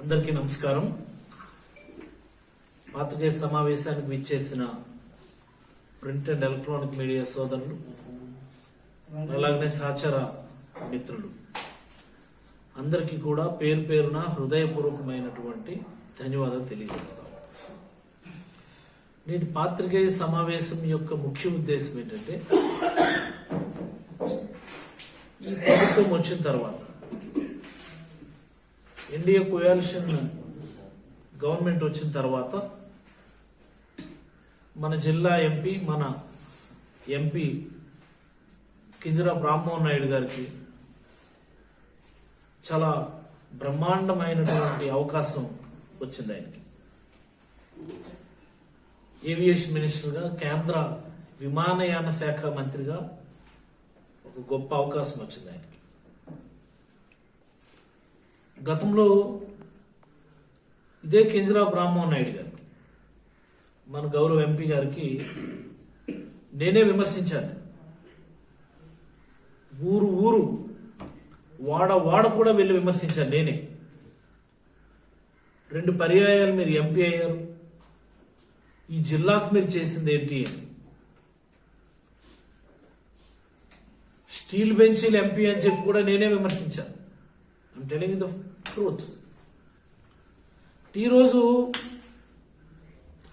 అందరికీ నమస్కారం. పాత్రికేయ సమావేశానికి విచ్చేసిన ప్రింట్ అండ్ ఎలక్ట్రానిక్ మీడియా సోదరులు అలాగనే సహచర మిత్రులు అందరికీ కూడా పేరు పేరున హృదయపూర్వకమైనటువంటి ధన్యవాదాలు తెలియజేస్తాం. నేటి పాత్రికేయ సమావేశం యొక్క ముఖ్య ఉద్దేశం ఏంటంటే ఈ ప్రభుత్వం వచ్చిన తర్వాత ఎన్డీఏ కోయాలిషన్ గవర్నమెంట్ వచ్చిన తర్వాత మన జిల్లా ఎంపీ మన ఎంపీ కింజరా రామ్మోహన్ నాయుడు గారికి చాలా బ్రహ్మాండమైనటువంటి అవకాశం వచ్చింది ఆయనకి. ఏవియేషన్ మినిస్టర్గా కేంద్ర విమానయాన శాఖ మంత్రిగా ఒక గొప్ప అవకాశం వచ్చింది ఆయనకి. గతంలో ఇదే కింజరావు రామ్మోహన్ నాయుడు గారు మన గౌరవ ఎంపీ గారికి నేనే విమర్శించాను. ఊరు ఊరు వాడ వాడ కూడా వెళ్ళి విమర్శించాను నేనే. రెండు పర్యాయాలు మీరు ఎంపీ అయ్యారు. ఈ జిల్లాకు మీరు చేసింది ఏంటి స్టీల్ బెంచీలు ఎంపీ అని చెప్పి కూడా నేనే విమర్శించాను. టెలింగ్ ద ట్రూత్ ఈరోజు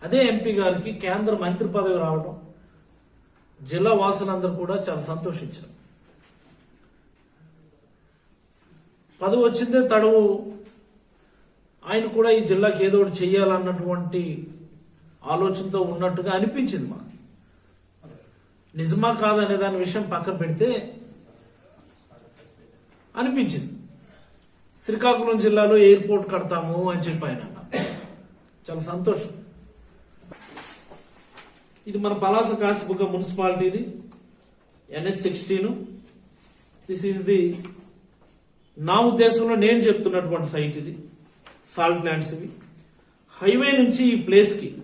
అదే ఎంపీ గారికి కేంద్ర మంత్రి పదవి రావడం జిల్లా వాసులందరూ కూడా చాలా సంతోషించారు. పదవి వచ్చిందే తడవు. ఆయన కూడా ఈ జిల్లాకి ఏదో ఒకటి చెయ్యాలన్నటువంటి ఆలోచనతో ఉన్నట్టుగా అనిపించింది మాకు. నిజమా కాదనే దాని విషయం పక్కన పెడితే అనిపించింది. శ్రీకాకుళం జిల్లాలో ఎయిర్పోర్ట్ కడతాము అని చెప్పి ఆయన చాలా సంతోషం. ఇది మన Palasa municipality మున్సిపాలిటీది NH sixteen. This is the నా ఉద్దేశంలో నేను చెప్తున్నటువంటి సైట్ ఇది. సాల్ట్ ల్యాండ్స్ ఇవి. హైవే నుంచి ఈ ప్లేస్కి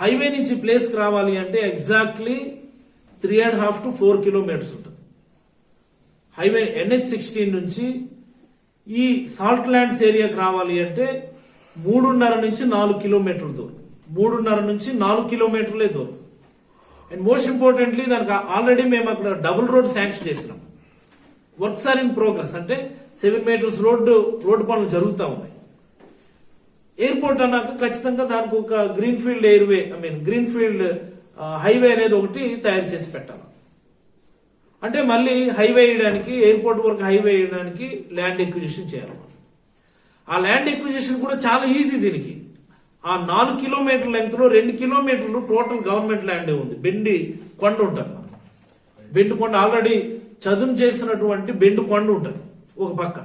హైవే నుంచి ప్లేస్కి రావాలి అంటే exactly three and half to four kilometres ఉంటుంది. హైవే ఎన్హెచ్ సిక్స్టీన్ నుంచి ఈ సాల్ట్ ల్యాండ్స్ ఏరియాకి రావాలి అంటే మూడున్నర నుంచి నాలుగు కిలోమీటర్ల దూరం. మూడున్నర నుంచి నాలుగు కిలోమీటర్లే దూరం. అండ్ మోస్ట్ ఇంపార్టెంట్లీ దానికి ఆల్రెడీ మేము అక్కడ డబుల్ రోడ్ శాంక్షన్ చేసినాం. వర్క్స్ ఆర్ ఇన్ ప్రోగ్రెస్ అంటే సెవెన్ మీటర్స్ రోడ్డు రోడ్డు పనులు జరుగుతూ ఉన్నాయి. ఎయిర్పోర్ట్ అన్నాక ఖచ్చితంగా దానికి ఒక green field airway I mean green field highway అనేది ఒకటి తయారు చేసి పెట్టాలి. అంటే మళ్ళీ హైవే వేయడానికి ఎయిర్పోర్ట్ వరకు హైవే వేయడానికి ల్యాండ్ ఎక్విజిషన్ చేయాలి ఆ ల్యాండ్ ఎక్విజిషన్ కూడా చాలా ఈజీ దీనికి. ఆ నాలుగు కిలోమీటర్ లెంగ్త్లో రెండు కిలోమీటర్లు టోటల్ గవర్నమెంట్ ల్యాండే ఉంది. బెండి కొండ ఉంటుంది బెండు కొండ ఆల్రెడీ చదును చేసినటువంటి బెండు కొండ ఉంటుంది ఒక పక్క.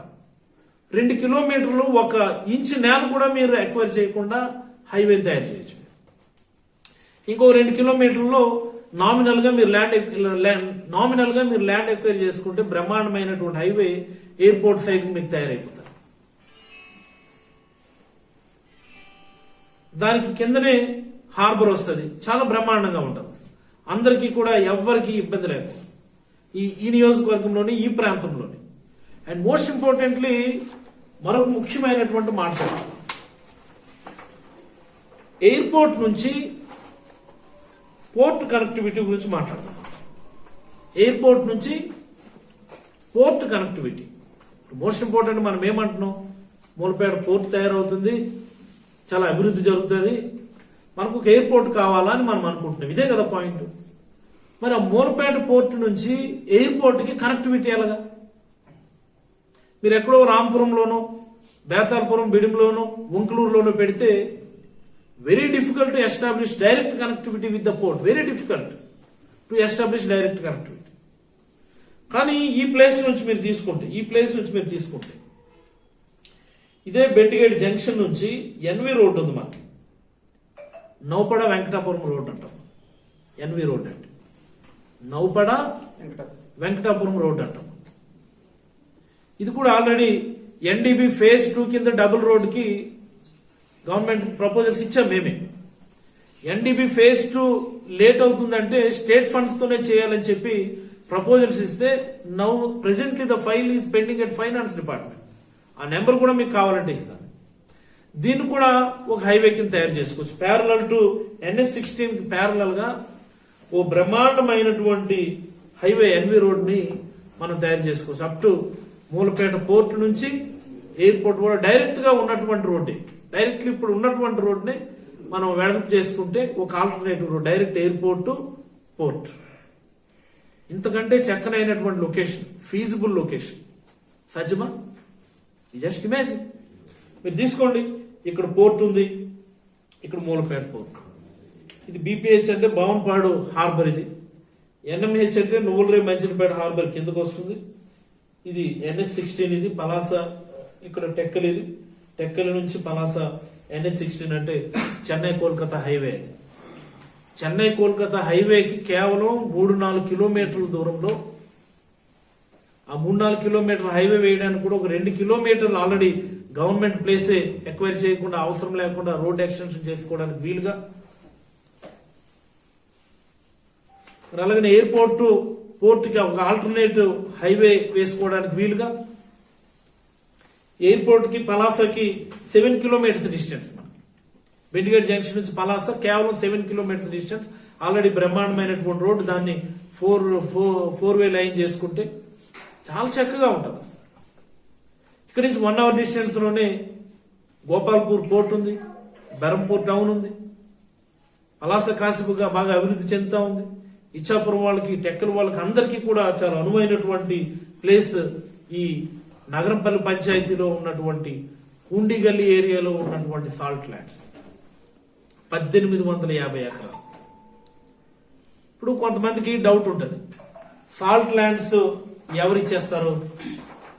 రెండు కిలోమీటర్లు ఒక ఇంచు నేల కూడా మీరు ఎక్వైర్ చేయకుండా హైవే తయారు చేయొచ్చు. ఇంకో రెండు కిలోమీటర్లో నామినల్గా మీరు ల్యాండ్ నామినల్గా మీరు ల్యాండ్ ఎక్వైర్ చేసుకుంటే బ్రహ్మాండమైనటువంటి హైవే ఎయిర్పోర్ట్ సైడ్ మీకు తయారైపోతుంది దానికి కిందనే హార్బర్ వస్తుంది. చాలా బ్రహ్మాండంగా ఉంటుంది. అందరికీ కూడా ఎవ్వరికి ఇబ్బంది లేకుండా. ఈ ఈ నియోజకవర్గంలోని ఈ ప్రాంతంలోని. అండ్ మోస్ట్ ఇంపార్టెంట్లీ మరొక ముఖ్యమైనటువంటి మాట ఎయిర్పోర్ట్ నుంచి పోర్ట్ కనెక్టివిటీ గురించి మాట్లాడదాం. ఎయిర్పోర్ట్ నుంచి పోర్ట్ కనెక్టివిటీ. మోస్ట్ ఇంపార్టెంట్ మనం ఏమంటున్నాం? మూలపేట పోర్ట్ తయారవుతుంది. చాలా అభివృద్ధి జరుగుతుంది. మనకు ఒక ఎయిర్పోర్ట్ కావాలా అని మనం అనుకుంటున్నాం. ఇదే కదా పాయింట్. మరి ఆ మూలపేట పోర్ట్ నుంచి ఎయిర్పోర్ట్కి కనెక్టివిటీ ఎలాగా? మీరు ఎక్కడో రాంపురంలోనో బేతాల్పురం బిడింలోనో ఉంకులూరులోనో పెడితే very difficult to establish direct connectivity with the port very difficult to establish direct connectivity కానీ ఈ ప్లేస్ నుంచి మీరు తీసుకుంటే ఈ ప్లేస్ నుంచి మీరు తీసుకుంటే ఇదే బెండిగేట్ జంక్షన్ నుంచి ఎన్వి రోడ్ ఉంది మనకి నౌపడ వెంకటాపురం రోడ్ అంటాం. ఎన్వి రోడ్ అంటే. నౌపడ వెంకటాపురం రోడ్ అంటాం. ఇది కూడా ఆల్రెడీ ఎన్డీబీ ఫేజ్ టూ కింద డబుల్ రోడ్కి గవర్నమెంట్ ప్రపోజల్స్ ఇచ్చాం మేమే. ఎన్డీబీ ఫేజ్ టూ లేట్ అవుతుందంటే స్టేట్ ఫండ్స్ తోనే చేయాలని చెప్పి ప్రపోజల్స్ ఇస్తే now presently the file is pending at finance department ఆ నెంబర్ కూడా మీకు కావాలంటే ఇస్తాను దీన్ని కూడా ఒక హైవే కింద తయారు చేసుకోవచ్చు. ప్యారలల్ టు ఎన్హెచ్ సిక్స్టీన్కి ప్యారలల్గా ఓ బ్రహ్మాండమైనటువంటి హైవే ఎన్వి రోడ్ని మనం తయారు చేసుకోవచ్చు. అప్ టు మూలపేట పోర్ట్ నుంచి ఎయిర్పోర్ట్ కూడా డైరెక్ట్గా ఉన్నటువంటి రోడ్డే డైరెక్ట్లీ ఇప్పుడు ఉన్నటువంటి రోడ్ని మనం వెడల్పు చేసుకుంటే ఒక alternative road direct airport port. ఇంతకంటే చక్కనైనటువంటి లొకేషన్ ఫీజిబుల్ లొకేషన్. సజ్జమా? జస్ట్ ఇమేజ్ మీరు తీసుకోండి. ఇక్కడ పోర్ట్ ఉంది. ఇక్కడ మూలపేట పోర్ట్. ఇది బీపీహెచ్ అంటే బావన్పాడు హార్బర్ ఇది. ఎన్ఎంహెచ్ అంటే నువ్వులరే మంచినపేట హార్బర్ కిందకు వస్తుంది ఇది ఎన్హెచ్ సిక్స్టీన్ ఇది. పలాస ఇక్కడ టెక్కలు ఇది టెక్కల నుంచి పలాస ఎన్హెచ్ సిక్స్టీన్ అంటే చెన్నై కోల్కతా హైవే. చెన్నై కోల్కతా హైవేకి కేవలం మూడు నాలుగు కిలోమీటర్ల దూరంలో ఆ మూడు నాలుగు కిలోమీటర్ హైవే వేయడానికి కూడా ఒక రెండు కిలోమీటర్లు ఆల్రెడీ గవర్నమెంట్ ప్లేసే ఎక్వైర్ చేయకుండా అవసరం లేకుండా రోడ్ ఎక్స్టెన్షన్ చేసుకోవడానికి వీలుగా. అలాగే ఎయిర్పోర్టు పోర్టుకి పోర్ట్కి ఒక ఆల్టర్నేటివ్ హైవే వేసుకోవడానికి వీలుగా. ఎయిర్పోర్ట్కి పలాసకి సెవెన్ కిలోమీటర్స్ డిస్టెన్స్. మనకి బెండిగేట్ జంక్షన్ నుంచి పలాస కేవలం సెవెన్ కిలోమీటర్స్ డిస్టెన్స్. ఆల్రెడీ బ్రహ్మాండమైనటువంటి రోడ్డు దాన్ని four four four way line చేసుకుంటే చాలా చక్కగా ఉంటుంది. ఇక్కడి నుంచి వన్ అవర్ డిస్టెన్స్లోనే గోపాల్పూర్ పోర్ట్ ఉంది బెరంపూర్ టౌన్ ఉంది. పలాస కాసిపుగా బాగా అభివృద్ధి చెందుతూ ఉంది. ఇచ్చాపురం వాళ్ళకి టెక్కల వాళ్ళకి అందరికీ కూడా చాలా అనువైనటువంటి ప్లేస్ ఈ నగరంపల్లి పంచాయతీలో ఉన్నటువంటి ఉండిగల్లి ఏరియాలో ఉన్నటువంటి సాల్ట్ ల్యాండ్స్. పద్దెనిమిది వందల యాభై ఎకరాలు. ఇప్పుడు కొంతమందికి డౌట్ ఉంటుంది. సాల్ట్ ల్యాండ్స్ ఎవరు ఇచ్చేస్తారు?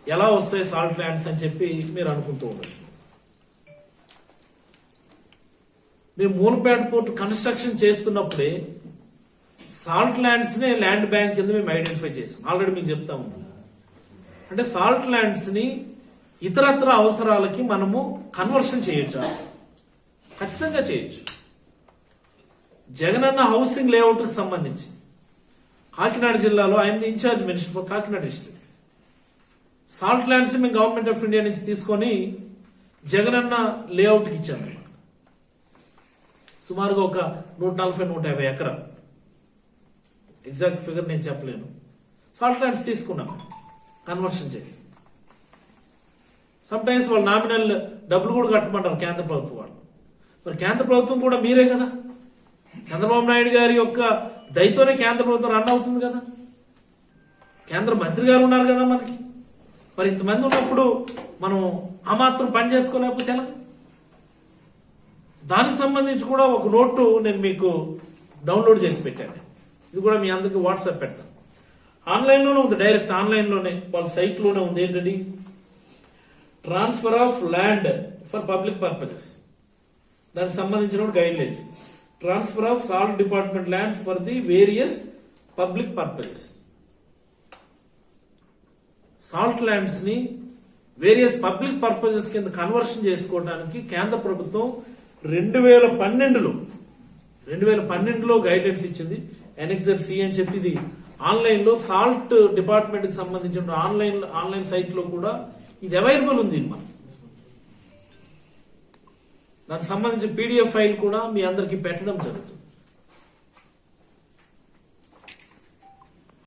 ఎలా వస్తాయి సాల్ట్ ల్యాండ్స్ అని చెప్పి మీరు అనుకుంటూ ఉండదు మేము మూలపేట పోర్ట్ కన్స్ట్రక్షన్ చేస్తున్నప్పుడే సాల్ట్ ల్యాండ్స్ నే ల్యాండ్ బ్యాంక్ కింద మేము ఐడెంటిఫై చేసాం. ఆల్రెడీ మీకు చెప్తా ఉన్నాం. అంటే సాల్ట్ ల్యాండ్స్ని ఇతరత్ర అవసరాలకి మనము కన్వర్షన్ చేయొచ్చా? ఖచ్చితంగా చేయొచ్చు. జగనన్న హౌసింగ్ లేఅవుట్కి సంబంధించి. కాకినాడ జిల్లాలో ఆయన incharge minister for Kakinada district salt lands మేము గవర్నమెంట్ ఆఫ్ ఇండియా నుంచి తీసుకొని జగనన్న లేఅవుట్కి ఇచ్చాము. సుమారుగా ఒక నూట నలభై నూట యాభై ఎకరా ఎగ్జాక్ట్ ఫిగర్ నేను చెప్పలేను. సాల్ట్ ల్యాండ్స్ తీసుకున్నాం. కన్వర్షన్ చేసి. సమ్ టైమ్స్ వాళ్ళు నామినల్ డబ్బులు కూడా కట్టమంటారు కేంద్ర ప్రభుత్వం వాళ్ళు. మరి కేంద్ర ప్రభుత్వం కూడా మీరే కదా? చంద్రబాబు నాయుడు గారి యొక్క దయతోనే కేంద్ర ప్రభుత్వం రన్ అవుతుంది కదా? కేంద్ర మంత్రి గారు ఉన్నారు కదా మనకి? మరి ఇంతమంది ఉన్నప్పుడు మనం ఆ మాత్రం పని చేసుకోలేకపోతే ఎలా? దానికి సంబంధించి కూడా ఒక నోటు నేను మీకు డౌన్లోడ్ చేసి పెట్టాను. ఇది కూడా మీ అందరికి వాట్సాప్ పెడతాను. ఆన్లైన్లోనే ఉంది డైరెక్ట్ ఆన్లైన్లోనే. వాళ్ళ సైట్లోనే ఉంది ఏంటండి transfer of land for public purposes. దానికి సంబంధించిన guidelines transfer of salt department lands for the various public purposes. Salt ల్యాండ్స్ని various public purposes కింద కన్వర్షన్ చేసుకోవడానికి కేంద్ర ప్రభుత్వం రెండు వేల పన్నెండులో రెండు వేల పన్నెండులో గైడ్ లైన్స్ ఇచ్చింది. ఎన్ఎక్సర్ సి అని చెప్పి ఇది ఆన్లైన్లో సాల్ట్ డిపార్ట్మెంట్కి సంబంధించిన ఆన్లైన్ ఆన్లైన్ సైట్లో కూడా ఇది అవైలబుల్ ఉంది మనకి దానికి సంబంధించిన పీడిఎఫ్ ఫైల్ కూడా మీ అందరికి పెట్టడం జరుగుతుంది.